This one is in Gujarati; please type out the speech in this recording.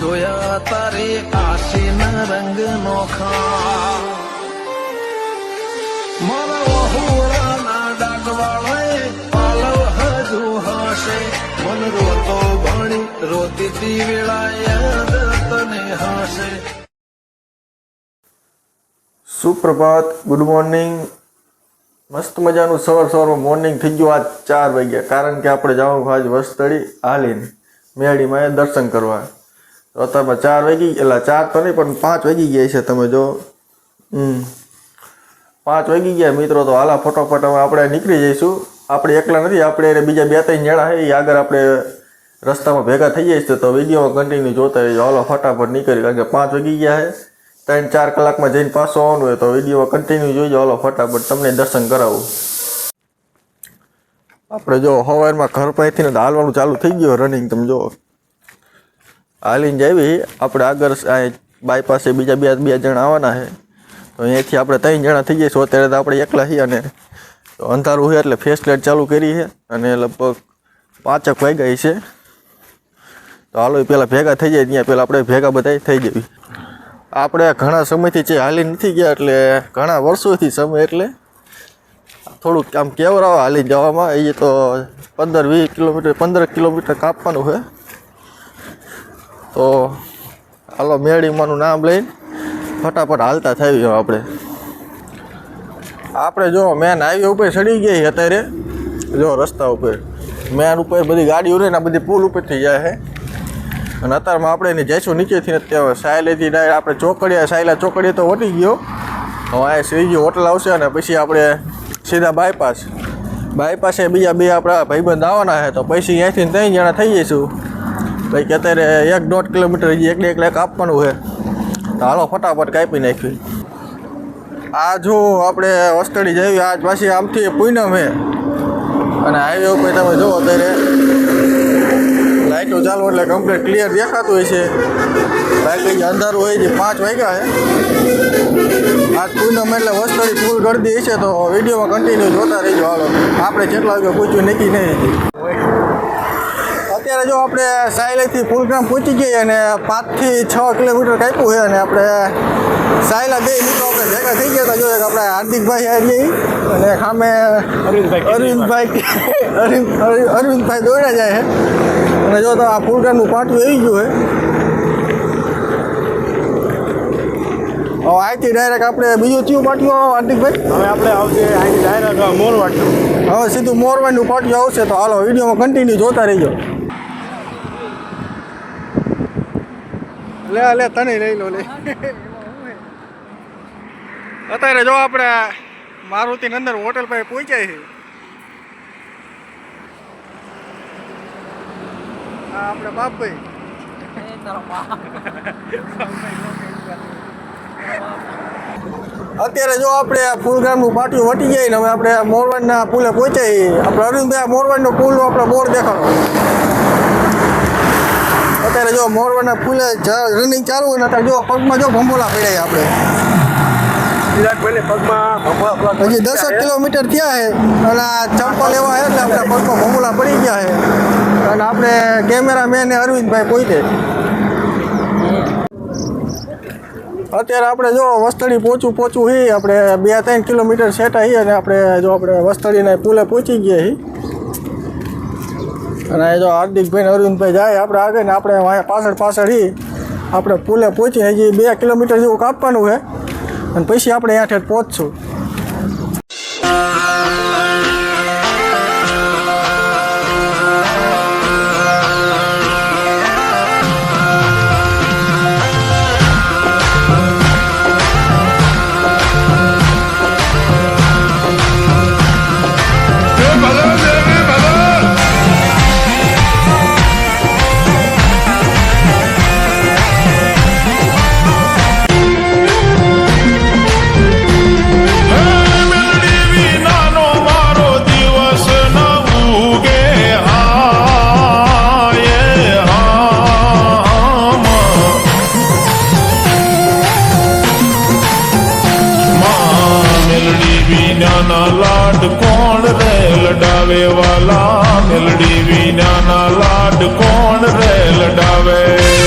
જોયા તારે આશીના રંગ નોખા સુપ્રભાત ગુડ મોર્નિંગ મસ્ત મજાનું સવાર સવારમાં મોર્નિંગ થઈ ગયું. આજ ચાર વાગ્યા. કારણ કે આપણે જવાનું આજ વસ્તળી હાલીને. મેળીમાં દર્શન કરવા. તો તમે ચાર વાગી એટલે ચાર તો નહીં, પણ પાંચ વાગી ગયા છે તમે જો. હમ. પાંચ વાગી ગયા મિત્રો, તો હાલા ફટોફટ હવે આપણે નીકળી જઈશું. આપણે એકલા નથી, આપણે બીજા બે ત્રણ જણા છે, એ આગળ આપણે રસ્તામાં ભેગા થઈ જઈશું, તો વિડીયોમાં કન્ટિન્યુ જોતા રહીજો હાલો ફટાફટ નીકળી, કારણ કે પાંચ વાગી ગયા છે. ત્રણ ચાર કલાકમાં જઈને પાછો આવવાનું હોય, તો વિડીયોમાં કન્ટિન્યુ જોઈજો હાલો ફટાફટ તમને દર્શન કરાવું. આપણે જો સવારમાં ઘર પાસેથી હાલવાનું ચાલુ થઈ ગયું રનિંગ તમે જો. હાલીને જવી આપણે આગળ બાયપાસે બીજા બે બે જણા આવવાના છે. તો અહીંયાથી આપણે ત્રણ જણા થઈ જઈશું. અત્યારે તો આપણે એકલા છીએ અને અંધારું છે એટલે ફેસ લાઇટ ચાલુ કરી છે અને લગભગ પાંચક વાગ્યા છે તો હાલો પહેલાં ભેગા થઈ જાય, ત્યાં પહેલાં આપણે ભેગા બધા થઈ જવી આપણે ઘણા સમયથી જે હાલી નથી ગયા એટલે ઘણા વર્ષોથી સમય એટલે થોડુંક આમ કેવરાવા હાલી જવામાં. એ તો પંદર વીસ કિલોમીટર, પંદર કિલોમીટર કાપવાનું છે. તો હાલો મેળીમાંનું નામ લઈને ફટાફટ હાલતા થઈ આપણે. આપણે જો મેન હાઈવે ઉપર ચડી ગઈ અત્યારે, જો રસ્તા ઉપર. મેન ઉપર બધી ગાડીઓ ને બધી પુલ ઉપરથી જાય છે. અને અત્યારમાં આપણે એને જઈશું નીચેથી, અત્યારે ત્યાં સાયલેથી ડાયરેક્ટ આપણે ચોકડીયા સાયલા ચોકડીએ તો વટી ગયો. હવે આ સ્વીગી હોટલ આવશે અને પછી આપણે સીધા બાયપાસ બાયપાસે બીજા બે આપણા ભાઈબંધ આવવાના છે, તો પછી અહીંયાથી ત્રણ જણા થઈ જઈશું. પછી કે અત્યારે એક દોઢ કિલોમીટર હજી એકને એક લાખ આપવાનું છે. તો હાલો ફટાફટ કાપી નાખ્યું આ જો આપણે વસ્તડી જઈએ આજ પાછી આમથી પૂનમ છે. અને હાઈવે ઉપર તમે જુઓ અત્યારે લાઇટો ચાલુ એટલે કમ્પ્લીટ ક્લિયર દેખાતું હોય છે. બાકી અંધારું હોય છે, પાંચ વાગ્યા છે. આજ પૂનમ એટલે વસ્તળી ફૂલ ગળદી હશે તો વિડીયોમાં કન્ટિન્યુ જોતા રહીજો હાલો. આપણે જેટલા વાગે પૂછ્યું નક્કી નહીં અત્યારે જો આપણે સાયલાથી ફૂલગ્રામ પહોંચી જઈએ અને પાંચથી છ કિલોમીટર કાપ્યું છે અને આપણે સાયલા બે મિત્રો આપણે ભેગા થઈ ગયા હતા. જો એક આપણે હાર્દિકભાઈ આવી અને સામે અરવિંદભાઈ અરવિંદ અરવિંદ- અરવિંદભાઈ દોડ્યા જાય છે. અને જો તો આ ફૂલગ્રામનું પાટું આવી ગયું છે. હવે અહીંથી ડાયરેક્ટ આપણે બીજું થયું પાટિયું હાર્દિકભાઈ? હવે આપણે આવશે અહીંથી ડાયરેક્ટ મોરવાડ. હવે સીધું મોરવાઈનું પાટિયું આવશે તો હાલો વિડીયોમાં કન્ટિન્યુ જોતા રહીજો. લે લે, તને લઈ લો, લે. અત્યારે જો આપણે મારુતિ નંદન હોટલ પાસે પહોંચ્યા છે આપણે બાપભાઈ. અત્યારે જો આપણે ફૂલગ્રામનું પાટિયું વટી જાય ને હવે આપણે મોરવાડના પુલે પહોંચાઈ આપણે અરવિંદભાઈ મોરવાડનો પુલ આપણે બોર્ડ દેખાડો. અત્યારે જો મોરવાડના ફૂલે રનિંગ ચાલુ હોય ને જો પગમાં જો ભંભોલા પડ્યા આપણે. હજી દસક કિલોમીટર થયા છે અને આ ચંપલ એવા છે એટલે આપણા પગમાં ભંભોલા પડી ગયા છે. અને આપણે કેમેરામેન અરવિંદભાઈ પોઈતે અત્યારે આપણે જો વસ્તળી પહોંચું પહોંચું હી આપણે બે ત્રણ કિલોમીટર સેટા હી અને આપણે જો આપણે વસ્તળીના પુલે પહોંચી ગયા હી. અને જો હાર્દિકભાઈ અરવિંદભાઈ જાય, આપણે આગળ ને આપણે અહીંયા પાછળ પાછળ હી આપણે પુલે પહોંચી હજી બે કિલોમીટર જેવું કાપવાનું છે. અને પછી આપણે અહીંયા ઠેઠ પહોંચશું. મેલડી વિનાના લાડ કોણ રે લડાવે